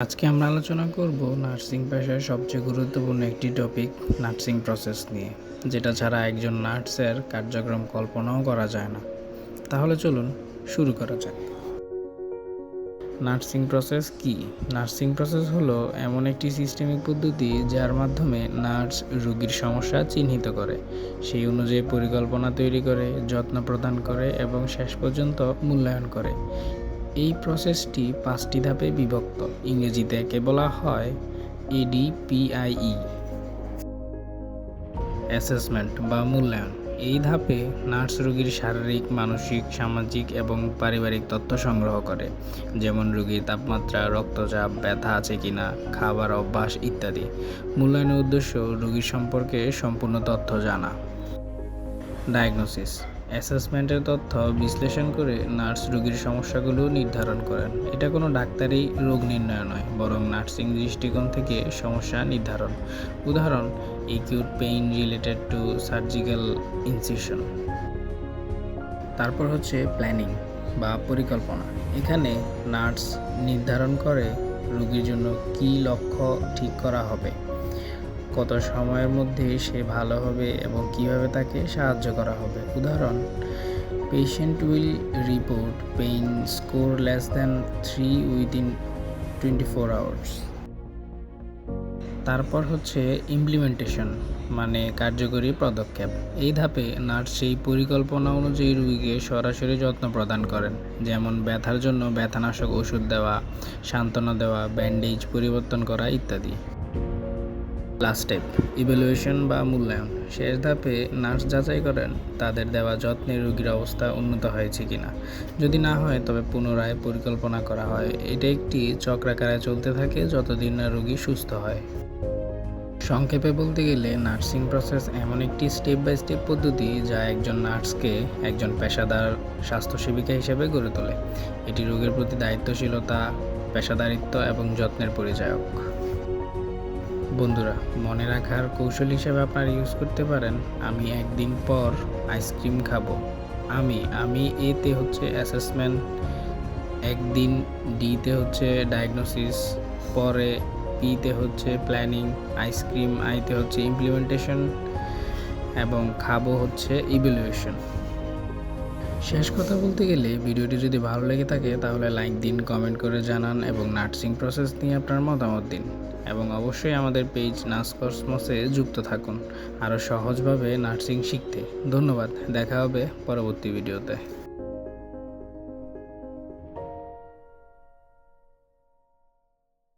আজকে আমরা আলোচনা করব নার্সিং পেশায় সবচেয়ে গুরুত্বপূর্ণ একটি টপিক, নার্সিং প্রসেস নিয়ে, যেটা ছাড়া একজন নার্সের কার্যক্রম কল্পনাও করা যায় না। তাহলে চলুন শুরু করা যাক। নার্সিং প্রসেস কি? নার্সিং প্রসেস হলো এমন একটি সিস্টেমিক পদ্ধতি যার মাধ্যমে নার্স রোগীর সমস্যা চিহ্নিত করে, সেই অনুযায়ী পরিকল্পনা তৈরি করে, যত্ন প্রদান করে এবং শেষ পর্যন্ত মূল্যায়ন করে। এই প্রসেসটি পাঁচটি ধাপে বিভক্ত। ইংরেজিতে একে বলা হয় এডিপিআইই অ্যাসেসমেন্ট বা মূল্যায়ন। এই ধাপে নার্স রোগীর শারীরিক, মানসিক, সামাজিক এবং পারিবারিক তথ্য সংগ্রহ করে। যেমন রোগীর তাপমাত্রা, রক্তচাপ, ব্যথা আছে কিনা, খাবার অভ্যাস ইত্যাদি। মূল্যায়নের উদ্দেশ্য রোগীর সম্পর্কে সম্পূর্ণ তথ্য জানা। ডায়াগনোসিস অ্যাসেসমেন্টের তথ্য বিশ্লেষণ করে নার্স রোগীর সমস্যাগুলো নির্ধারণ করেন। এটা কোনো ডাক্তারি রোগ নির্ণয় নয়, বরং নার্সিং দৃষ্টিকোণ থেকে সমস্যা নির্ধারণ। উদাহরণ acute pain related to surgical incision তারপর হচ্ছে প্ল্যানিং বা পরিকল্পনা। এখানে নার্স নির্ধারণ করে রোগীর জন্য কী লক্ষ্য ঠিক করা হবে। কত সময়ের মধ্যে সে ভালো হবে এবং কীভাবে তাকে সাহায্য করা হবে? উদাহরণ patient will report pain score less than three within twenty four hours তারপর হচ্ছে ইমপ্লিমেন্টেশন মানে কার্যকরী পদক্ষেপ। এই ধাপে নার্স সেই পরিকল্পনা অনুযায়ী রুগীকে সরাসরি যত্ন প্রদান করেন, যেমন ব্যথার জন্য ব্যথানাশক ওষুধ দেওয়া, সান্ত্বনা দেওয়া ব্যান্ডেজ পরিবর্তন করা ইত্যাদি। লাস্ট স্টেপ ইভ্যালুয়েশন বা মূল্যায়ন। শেষ ধাপে নার্স যাচাই করেন, তাদের দেওয়া যত্নে রোগীর অবস্থা উন্নত হয়েছে কিনা। যদি না হয়, তবে পুনরায় পরিকল্পনা করা হয়। এটা একটি চক্রাকারে চলতে থাকে যতদিন না রোগী সুস্থ হয়। সংক্ষেপে বলতে গেলে, নার্সিং প্রসেস এমন একটি স্টেপ বাই স্টেপ পদ্ধতি যা একজন নার্সকে একজন পেশাদার স্বাস্থ্যসেবিকা হিসেবে গড়ে তোলে। এটি রোগীর প্রতি দায়িত্বশীলতা, পেশাদারিত্ব এবং যত্নের পরিচায়ক। বন্ধুরা, মনে রাখার কৌশল হিসেবে আপনারা ইউজ করতে পারেন, আমি একদিন পর আইসক্রিম খাব। আমি আমি এতে হচ্ছে অ্যাসেসমেন্ট একদিন ডিতে হচ্ছে ডায়াগনোসিস পরে পিতে হচ্ছে প্ল্যানিং আইসক্রিম আইতে হচ্ছে ইমপ্লিমেন্টেশন এবং খাব হচ্ছে ইভ্যালুয়েশন শেষ কথা বলতে গেলে, ভিডিওটি যদি ভালো লেগে থাকে, তাহলে লাইক দিন কমেন্ট করে জানান, এবং নার্সিং প্রসেস নিয়ে আপনার মতামত দিন। এবং অবশ্যই আমাদের পেজ নার্স কসমসে যুক্ত থাকুন। আরও সহজভাবে নার্সিং শিখতে। ধন্যবাদ। দেখা হবে পরবর্তী ভিডিওতে।